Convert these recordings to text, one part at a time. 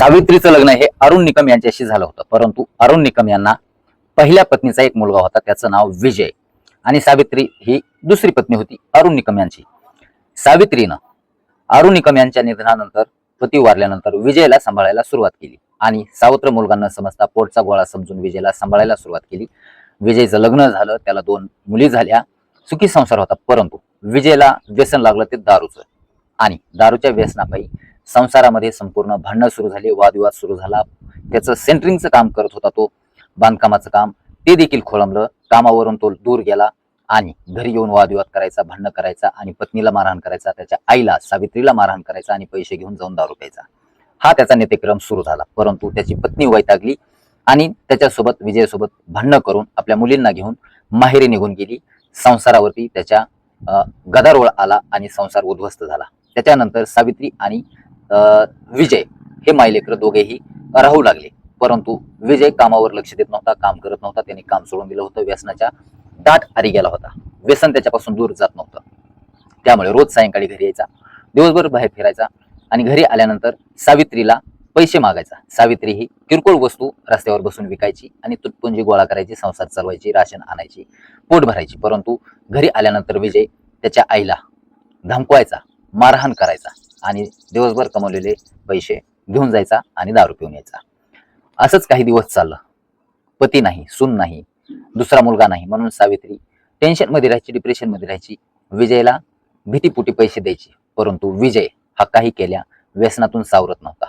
सावित्रीचं लग्न हे अरुण निकम यांच्याशी झालं होतं. परंतु अरुण निकम यांना पहिल्या पत्नीचा एक मुलगा होता त्याचं नाव विजय. आणि सावित्री ही दुसरी पत्नी होती अरुण निकम यांची. सावित्रीनं अरुण निकम यांच्या निधनानंतर पती वारल्यानंतर विजयला सांभाळायला सुरुवात केली. आणि सावत्र मुलगा न समजता पोटचा गोळा समजून विजयला सांभाळायला सुरुवात केली. विजयचं लग्न झालं त्याला दोन मुली झाल्या सुखी संसार होता. परंतु विजयला व्यसन लागलं ते दारूचं. आणि दारूच्या व्यसनापायी संसारामध्ये संपूर्ण भांडणं सुरू झाली वादविवाद सुरू झाला. त्याचं सेंटरिंगचं काम करत होता तो. बांधकामाचं काम ते देखील खोळंबलं. कामावरून तो दूर गेला आणि घरी येऊन वादविवाद करायचा भांडणं करायचा आणि पत्नीला मारहाण करायचा त्याच्या आईला सावित्रीला मारहाण करायचा आणि पैसे घेऊन जाऊन दारू प्यायचा. हा त्याचा नेतेक्रम सुरू झाला. परंतु त्याची पत्नी वैतागली आणि त्याच्यासोबत विजयसोबत भांडणं करून आपल्या मुलींना घेऊन माहेरी निघून गेली. संसारावरती त्याच्या गदारोळ आला आणि संसार उद्ध्वस्त झाला. त्याच्यानंतर सावित्री आणि विजय हे मायलेकर दोघेही राहू लागले. परंतु विजय कामावर लक्ष देत नव्हता काम करत नव्हता. त्यांनी काम सोडून दिलं होतं. व्यसनाच्या दाट आरी गेला होता. व्यसन त्याच्यापासून दूर जात नव्हतं. त्यामुळे रोज सायंकाळी घरी यायचा. दिवसभर बाहेर फिरायचा आणि घरी आल्यानंतर सावित्रीला पैसे मागायचा. सावित्री ही किरकोळ वस्तू रस्त्यावर बसून विकायची आणि तुटपुंजी गोळा करायची संसार चालवायची राशन आणायची पोट भरायची. परंतु घरी आल्यानंतर विजय त्याच्या आईला धमकवायचा मारहाण करायचा. आणि दिवसभर कमवलेले पैसे घेऊन जायचा आणि दारू पिऊन यायचा. असंच काही दिवस चाललं. पती नाही सून नाही दुसरा मुलगा नाही म्हणून सावित्री टेन्शनमध्ये राहायची डिप्रेशनमध्ये राहायची विजयला भीतीपुटी पैसे द्यायची. परंतु विजय हा काही केल्या व्यसनातून सावरत नव्हता.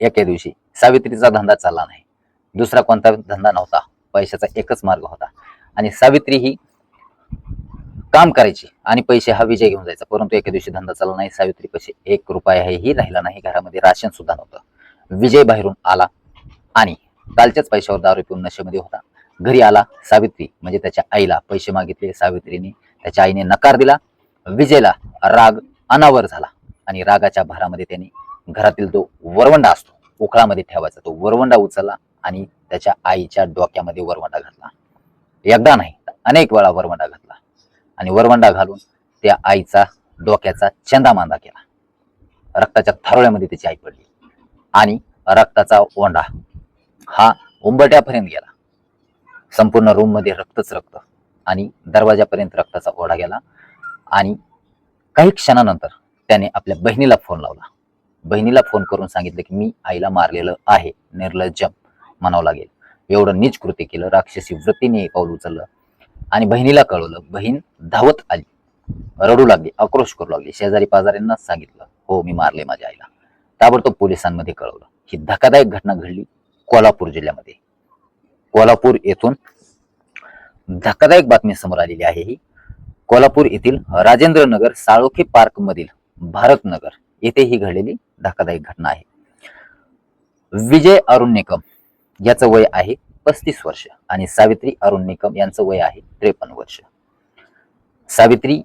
एके दिवशी सावित्रीचा धंदा चालला नाही. दुसरा कोणता धंदा नव्हता. पैशाचा एकच मार्ग होता. आणि सावित्री ही काम करायची आणि पैसे हा विजय घेऊन जायचा. परंतु एके दिवशी धंदा चालला नाही. सावित्री पैसे एक रुपया रुपयाही राहिला नाही. घरामध्ये राशन सुद्धा नव्हतं. विजय बाहेरून आला आणि कालच्याच पैशावर दारू पिऊन नशेमध्ये होता. घरी आला सावित्री म्हणजे त्याच्या आईला पैसे मागितले. सावित्रीने त्याच्या आईने नकार दिला. विजयला राग अनावर झाला आणि रागाच्या भारामध्ये त्याने घरातील तो वरवंडा असतो उखळामध्ये ठेवायचा. तो वरवंडा उचलला आणि त्याच्या आईच्या डोक्यामध्ये वरवंडा घातला. एकदा नाही अनेक वेळा वरवंडा घातला. आणि वरवंडा घालून त्या आईचा डोक्याचा चेंदा मांदा केला. रक्ताच्या थारोळ्यामध्ये त्याची आई पडली. आणि रक्ताचा ओंडा हा उंबट्यापर्यंत गेला. संपूर्ण रूममध्ये रक्तच रक्त आणि दरवाजापर्यंत रक्ताचा ओढा गेला. आणि काही क्षणानंतर त्याने आपल्या बहिणीला फोन लावला. बहिणीला फोन करून सांगितलं की मी आईला मारलेलं आहे. निर्लज्जम म्हणावं लागेल. एवढं नीच कृती केलं. राक्षसी वृत्तीने एक पाऊल उचललं. आणि बहिणीला कळवलं. बहीण धावत आली. रडू लागली आक्रोश करू लागली. शेजारी पाजाऱ्यांना सांगितलं हो मी मारले माझ्या आईला. ताबडतोब पोलिसांमध्ये कळवलं. ही धक्कादायक घटना घडली कोल्हापूर जिल्ह्यामध्ये. कोल्हापूर येथून धक्कादायक बातमी समोर आलेली आहे ही. कोल्हापूर येथील राजेंद्र नगर साळोखी पार्क मधील भारतनगर येथे ही घडलेली धक्कादायक घटना आहे. विजय अरुण निकम याचं वय आहे पस्तीस वर्ष आणि सावित्री अरुण निकम यांचं वय आहे त्रेपन्न वर्ष. सावित्री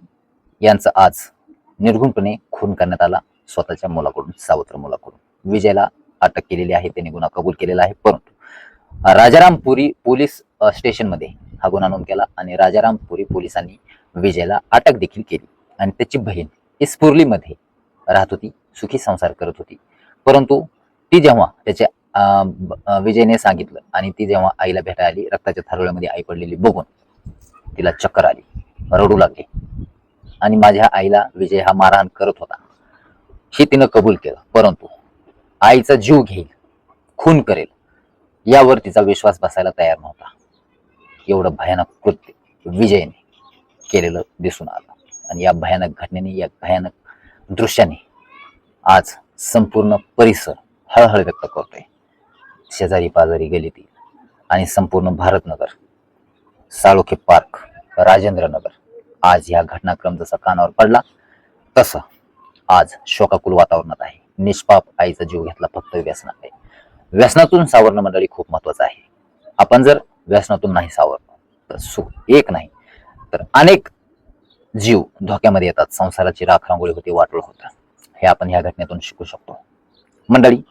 यांचं आज निर्घुणपणे खून करण्यात आला स्वतःच्या मुलाकडून सावत्र मुलाकडून. विजयला अटक केलेली आहे त्याने गुन्हा कबूल केलेला आहे परंतु राजारामपुरी पोलीस स्टेशनमध्ये हा गुन्हा नोंद केला आणि राजारामपुरी पोलिसांनी विजयला अटक देखील केली आणि त्याची बहीण इस्पुर्लीमध्ये राहत होती सुखी संसार करत होती. परंतु ती जेव्हा त्याच्या विजयने सांगितलं. आणि ती जेव्हा आईला भेटायला आली रक्ताच्या थारोळ्यामध्ये आई पडलेली बघून तिला चक्कर आली. रडू लागली. आणि माझ्या आईला विजय हा मारहाण करत होता. हे तिनं कबूल केलं. परंतु आईचा जीव घेईल खून करेल यावर तिचा विश्वास बसायला तयार नव्हता. एवढं भयानक कृत्य विजयने केलेलं दिसून आलं. आणि या भयानक घटनेने या भयानक दृश्याने आज संपूर्ण परिसर हळहळ व्यक्त करतोय. शेजारी पाजारी गलिती आणि संपूर्ण भारतनगर साळोखे पार्क राजेंद्र नगर आज या घटनाक्रम जसा कानावर पडला तसं आज शोकाकुल वातावरणात आहे. निष्पाप आईचा जीव घेतला फक्त व्यसनात आहे व्यसनातून सावरणं मंडळी खूप महत्वाचं आहे. आपण जर व्यसनातून नाही सावरलो तर सुख एक नाही. तर अनेक जीव धोक्यामध्ये येतात. संसाराची राख रांगोळी होते वाटोळ होतं. हे आपण या घटनेतून शिकू शकतो. मंडळी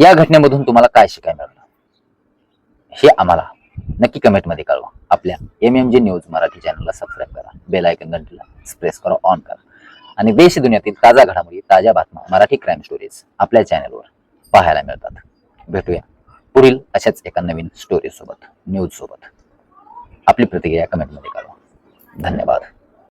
या घटनेमधून तुम्हाला काय शिकायला मिळालं हे आम्हाला नक्की कमेंटमध्ये कळवा. आपल्या M M G news Marathi चॅनलला सबस्क्राईब करा. बेल आयकन घंटीला प्रेस करा ऑन करा. आणि देश दुनियातील ताज्या घडामोडी ताज्या बातम्या मराठी क्राईम स्टोरीज आपल्या चॅनलवर पाहायला मिळतात. भेटूया पुढील अशाच एका नवीन स्टोरी सोबत न्यूज सोबत. आपली प्रतिक्रिया कमेंटमध्ये कळवा. धन्यवाद.